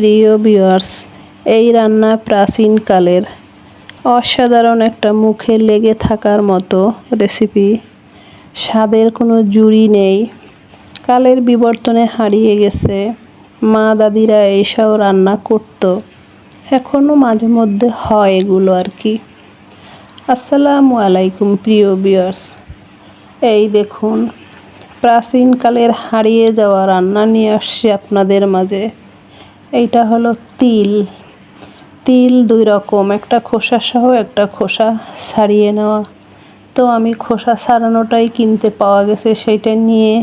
প্রিয় ভিউয়ার্স, এই রান্না প্রাচীনকালের অসাধারণ একটা মুখে লেগে থাকার মতো রেসিপি স্বাদের কোনো জুড়ি নেই। কালের বিবর্তনে হারিয়ে গেছে। মা দাদিরা এইসব রান্না করত। এখনও মাঝে মধ্যে হয় এগুলো আর কি। আসসালামু আলাইকুম প্রিয় ভিউয়ার্স। এই দেখুন প্রাচীনকালের হারিয়ে যাওয়া রান্না নিয়ে আসছি আপনাদের মাঝে। এইটা হলো তিল। তিল দুই রকম, একটা খোসা সহ একটা খোসা ছাড়িয়ে নেওয়া। তো আমি খোসা ছাড়ানোটাই কিনতে পাওয়া গেছে সেইটা নিয়ে।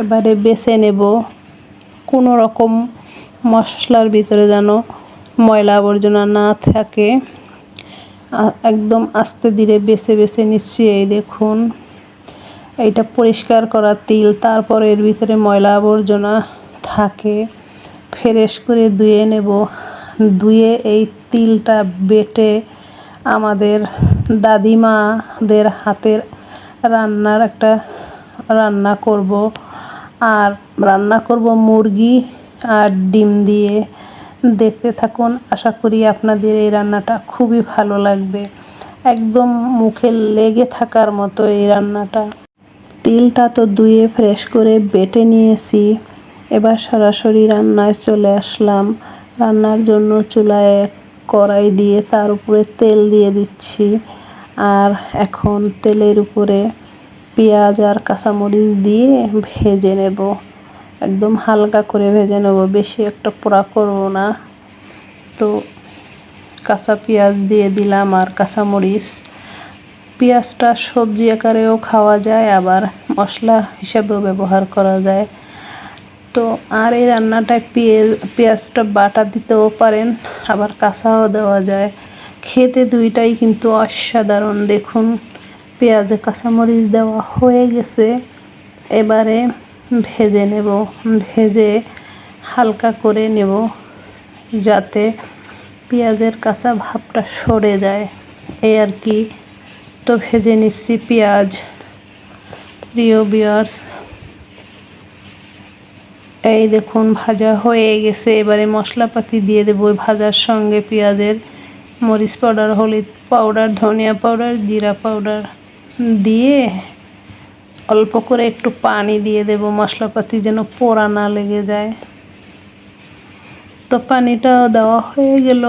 এবারে বেছে নেব। কোনো রকম মশলার ভিতরে যেন ময়লা আবর্জনা না থাকে। একদম আস্তে ধীরে বেছে বেছে নিচ্ছি, এই দেখুন। এইটা পরিষ্কার করা তিল, তারপর এর ভিতরে ময়লা আবর্জনা থাকে। ফ্রেশ করে ধুয়ে নেব। ধুয়ে এই তিলটা বেটে আমাদের দাদিমাদের হাতের রান্নার একটা রান্না করব। আর রান্না করব মুরগি আর ডিম দিয়ে। দেখতে থাকুন, আশা করি আপনাদের এই রান্নাটা খুবই ভালো লাগবে। একদম মুখে লেগে থাকার মতো এই রান্নাটা। তিলটা তো ধুয়ে ফ্রেশ করে বেটে নিয়েছি। এবার সরাসরি রান্নায় চলে আসলাম। রান্নার জন্য চুলায় কড়াই দিয়ে তার উপরে তেল দিয়ে দিচ্ছি। আর এখন তেলের উপরে পেঁয়াজ আর কাঁচামরিচ দিয়ে ভেজে নেব। একদম হালকা করে ভেজে নেব, বেশি একটা পোড়া করব না। তো কাঁচা পেঁয়াজ দিয়ে দিলাম আর কাঁচামরিচ। পেঁয়াজটা সবজি আকারেও খাওয়া যায়, আবার মশলা হিসাবেও ব্যবহার করা যায়। তো আর এই রান্নাটায় পেঁয়াজ, পেঁয়াজটা বাটা দিতেও পারেন, আবার কাঁচাও দেওয়া যায়। খেতে দুইটাই কিন্তু অসাধারণ। দেখুন, পেঁয়াজে, কাঁচামরিচ দেওয়া হয়ে গেছে। এবারে ভেজে নেব। ভেজে হালকা করে নেব যাতে পেঁয়াজের কাঁচা ভাবটা সরে যায়। এই আর কি। তো ভেজে নিচ্ছি পেঁয়াজ। প্রিয় বিয়ার্স এই দেখুন, ভাজা হয়ে গেছে। এবারে মশলাপাতি দিয়ে দেবো ভাজার সঙ্গে পেঁয়াজের মরিচ পাউডার, হলুদ পাউডার, ধনিয়া পাউডার, জিরা পাউডার দিয়ে অল্প করে একটু পানি দিয়ে দেব মশলাপাতি যেন পোড়া না লেগে যায়। তো পানিটা দেওয়া হয়ে গেল।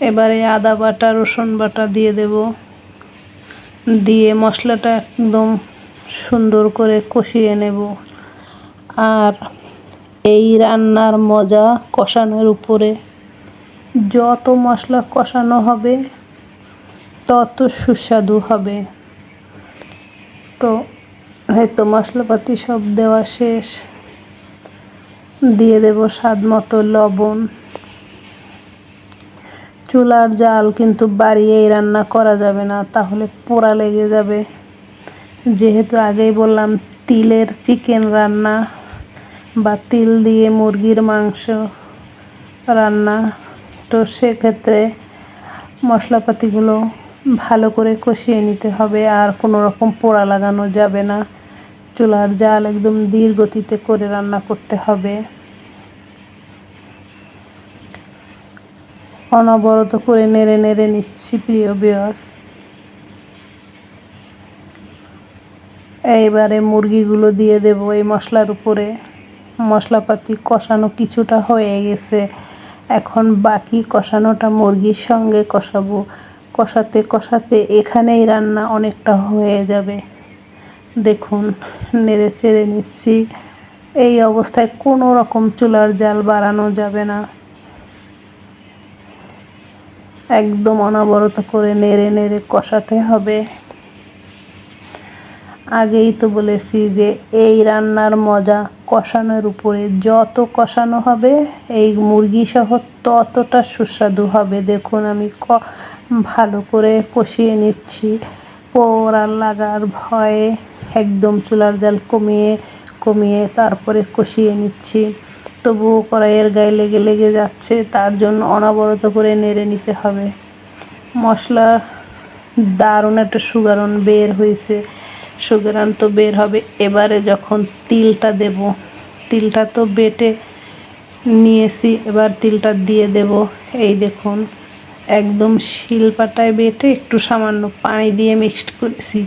এবারে আদা বাটা, রসুন বাটা দিয়ে দেব। দিয়ে মশলাটা একদম সুন্দর করে কষিয়ে নেব। আর এই রান্নার মজা কষানোর উপরে। যত মশলা কষানো হবে, তত সুস্বাদু হবে। তো হয়তো মশলাপাতি সব দেওয়া শেষ। দিয়ে দেব স্বাদ মতো লবণ। চুলার জাল কিন্তু বাড়িয়েই রান্না করা যাবে না, তাহলে পোড়া লেগে যাবে। যেহেতু আগেই বললাম, তিলের চিকেন রান্না। বা তিল দিয়ে মুরগির মাংস রান্না। তো সেক্ষেত্রে মশলাপাতিগুলো ভালো করে কষিয়ে নিতে হবে, আর কোনো রকম পোড়া লাগানো যাবে না। চুলার জাল একদম ধীর গতিতে করে রান্না করতে হবে। অনবরত করে নেড়ে নেড়ে নিচ্ছি, প্রিয় বিয়ার্স এইবারে মুরগিগুলো দিয়ে দেব এই মশলার উপরে। মশলাপাতি কষানো কিছুটা হয়ে গেছে। এখন বাকি কষানোটা মুরগির সঙ্গে কষাবো। কষাতে কষাতে এখানেই রান্না অনেকটা হয়ে যাবে। দেখুন, নেড়ে চেড়ে নিচ্ছি। এই অবস্থায় কোনো রকম চুলার জাল বাড়ানো যাবে না। একদম অনবরত করে নেড়ে নেড়ে কষাতে হবে। আগেই তো বলেছি যে এই রান্নার মজা কষানোর উপরে যত কষানো হবে, এই মুরগি সহ ততটা সুস্বাদু হবে। দেখুন আমি ক ভালো করে কষিয়ে নিচ্ছি। পোড়া লাগার ভয়ে একদম চুলার জাল কমিয়ে কমিয়ে তারপরে কষিয়ে নিচ্ছি। তবুও কড়াইয়ের গায়ে লেগে লেগে যাচ্ছে, তার জন্য অনবরত করে নেড়ে নিতে হবে। মশলা দারুণ একটা সুগারণ বের হয়েছে। সুগারান তো বের হবে। এবারে যখন তিলটা দেব, তিলটা তো বেটে নিয়েছি, এবার তিলটা দিয়ে দেব। এই দেখুন, একদম শিলপাটায় বেটে একটু সামান্য পানি দিয়ে মিক্সড করেছি।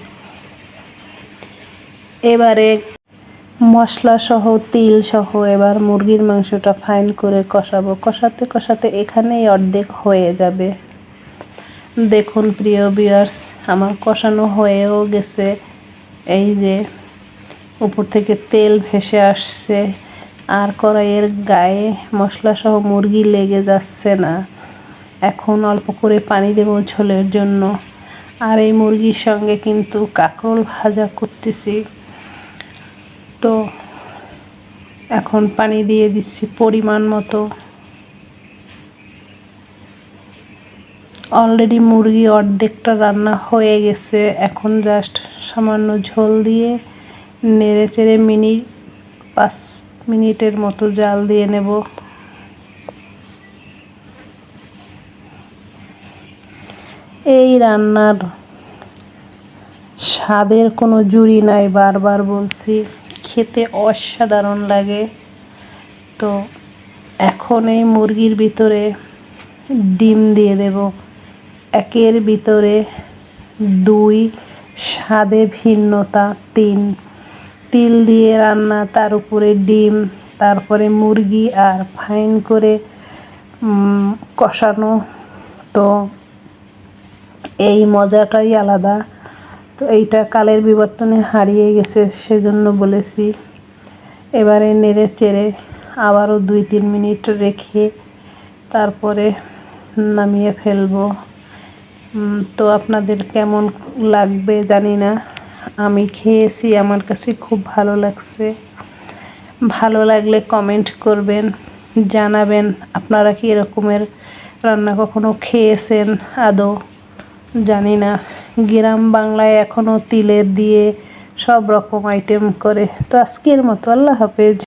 এবারে মশলা সহ, তিল সহ এবার মুরগির মাংসটা ফাইন করে কষাবো। কষাতে কষাতে এখানেই অর্ধেক হয়ে যাবে। দেখুন, প্রিয় বিয়ার্স আমার কষানো হয়েও গেছে। এই যে উপর থেকে তেল ভেসে আসছে, আর কড়াইয়ের গায়ে মশলা সহ মুরগি লেগে যাচ্ছে না। এখন অল্প করে পানি দেব ঝোলের জন্য। আর এই মুরগির সঙ্গে কিন্তু কাঁকরোল ভাজা করতেছি। তো এখন পানি দিয়ে দিচ্ছি পরিমাণ মতো। অলরেডি মুরগি অর্ধেকটা রান্না হয়ে গেছে। এখন জাস্ট সামান্য ঝোল দিয়ে নেড়ে চেড়ে মিনিট পাঁচ মিনিটের মতো জাল দিয়ে নেব। এই রান্নার স্বাদের কোনো জুড়ি নাই, বারবার বলছি, খেতে অসাধারণ লাগে। তো এখন এই মুরগির ভিতরে ডিম দিয়ে দেব। একের ভিতরে দুই স্বাদে ভিন্নতা তিন। তিল দিয়ে রান্না, তার উপরে ডিম, তারপরে মুরগি আর ফাইন করে কষানো। তো এই মজাটাই আলাদা। তো এইটা কালের বিবর্তনে হারিয়ে গেছে সেজন্য বলেছি। এবারে নেড়ে চেড়ে আবারও দুই তিন মিনিট রেখে তারপরে নামিয়ে ফেলব। তো আপনাদের কেমন লাগবে জানি না। আমি খেয়েছি, আমার কাছে খুব ভালো লাগছে। ভালো লাগলে কমেন্ট করবেন, জানাবেন আপনারা কি এরকমের রান্না কখনো খেয়েছেন আদৌ? জানি না। গ্রাম বাংলায় এখনও তিলের দিয়ে সব রকম আইটেম করে। তো আজকের মতো, আল্লাহ হাফেজ।